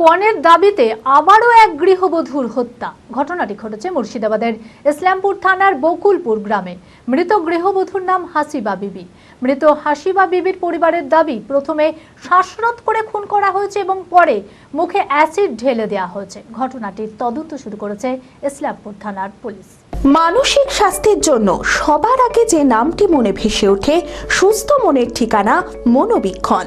পণের দাবিতে আবারও এক গৃহবধূর হত্যা। ঘটনাটি ঘটেছে মুর্শিদাবাদের ইসলামপুর থানার বকুলপুর গ্রামে। মৃত গৃহবধূর নাম হাসিবা বিবি। মৃত হাসিবা বিবির পরিবারের দাবি, প্রথমে শ্বাসরোধ করে খুন করা হয়েছে এবং পরে মুখে অ্যাসিড ঢেলে দেওয়া হয়েছে। ঘটনাটির তদন্ত শুরু করেছে ইসলামপুর থানার পুলিশ। মানসিক স্বাস্থ্যের জন্য সবার আগে যে নামটি মনে ভেসে ওঠে, সুস্থ মনের ঠিকানা মনোবীক্ষণ।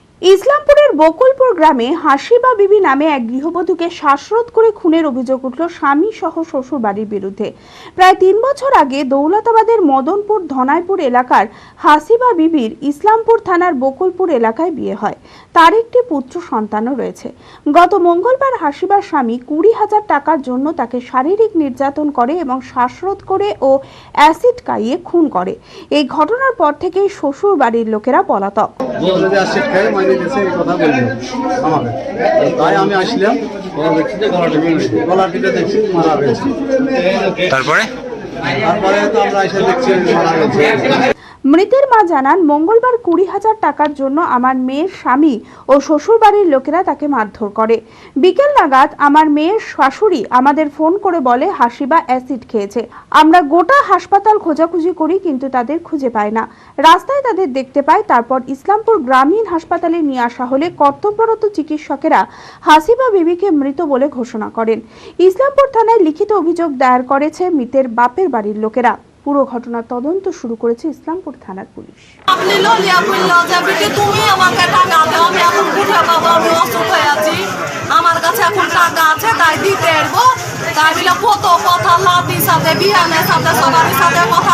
ইসলামপুরের বকুলপুর গ্রামে হাসিবা বিবি নামে এক গৃহবধূকে শ্বাসরোধ করে খুনের অভিযোগ উঠল স্বামী সহ শ্বশুর বাড়ির বিরুদ্ধে। প্রায় তিন বছর আগে দৌলতাবাদের মদনপুর ধনাইপুর এলাকার হাসিবা বিবির ইসলামপুর থানার বকুলপুর এলাকায় বিয়ে হয়। তার একটি পুত্র সন্তানও রয়েছে। গত মঙ্গলবার হাসিবার স্বামী কুড়ি হাজার টাকার জন্য তাকে শারীরিক নির্যাতন করে এবং শ্বাসরোধ করে ও অ্যাসিড কাইয়ে খুন করে। এই ঘটনার পর থেকেই শ্বশুর বাড়ির লোকেরা পলাতক। দিয়েছে এই কথা বলল আমাকে। তাই আমি আসলাম। গলা টিপে দেখছি মারা গেছে তারপরে? তারপরে তো আমরা এসে দেখছি মারা গেছে মৃতের মা জানান, মঙ্গলবার কুড়ি হাজার টাকার জন্য আমার মেয়ের স্বামী ও শ্বশুর বাড়ির লোকেরা তাকে মারধর করে। বিকেল নাগাদ আমার মেয়ের শাশুড়ি আমাদের ফোন করে বলে হাসিবা অ্যাসিড খেয়েছে। আমরা গোটা হাসপাতাল খোঁজাখুঁজি করি কিন্তু তাদের খুঁজে পাই না। রাস্তায় তাদের দেখতে পাই, তারপর ইসলামপুর গ্রামীণ হাসপাতালে নিয়ে আসা হলে কর্তব্যরত চিকিৎসকেরা হাসিবা বিবিকে মৃত বলে ঘোষণা করেন। ইসলামপুর থানায় লিখিত অভিযোগ দায়ের করেছে মৃতের বাপের বাড়ির লোকেরা। পুরো ঘটনার তদন্ত শুরু করেছে ইসলামপুর থানার পুলিশ। আমার কাছে এখন টাকা আছে, তাই দিতে তাই বলে কত কথা সাথে বিহানের সাথে সবার সাথে কথা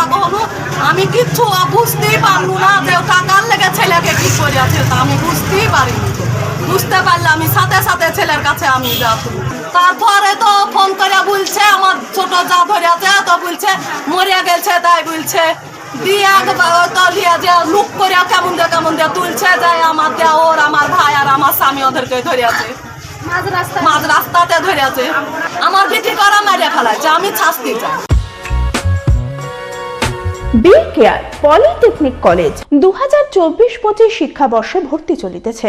আমি কিচ্ছু বুঝতেই পারলু না যে টাকার লেগে ছেলেকে কি করে আছে তা আমি বুঝতেই পারিনি। বুঝতে পারলে আমি সাথে সাথে ছেলের কাছে আমি যাব। তারপরে তো ফোন করে বলছে, আমার ছোট যা ধরে আছে তো বলছে মরে গেছে তাই বলছে দিয়ে একবার তো লিয়া যে লুক করে কেমন কেমন তুলছে, যায় আমার দেয়া, ওর আমার ভাই আর আমার স্বামী ওদেরকে ধরে আছে। মাঝ রাস্তাতে ধরে আছে। আমার করা মারিয়া ফেলাচ্ছে আমি শাস্তি চাই। বি কেয়ার পলিটেকনিক কলেজ দু হাজার চব্বিশ পঁচিশ শিক্ষাবর্ষে ভর্তি চলিতেছে।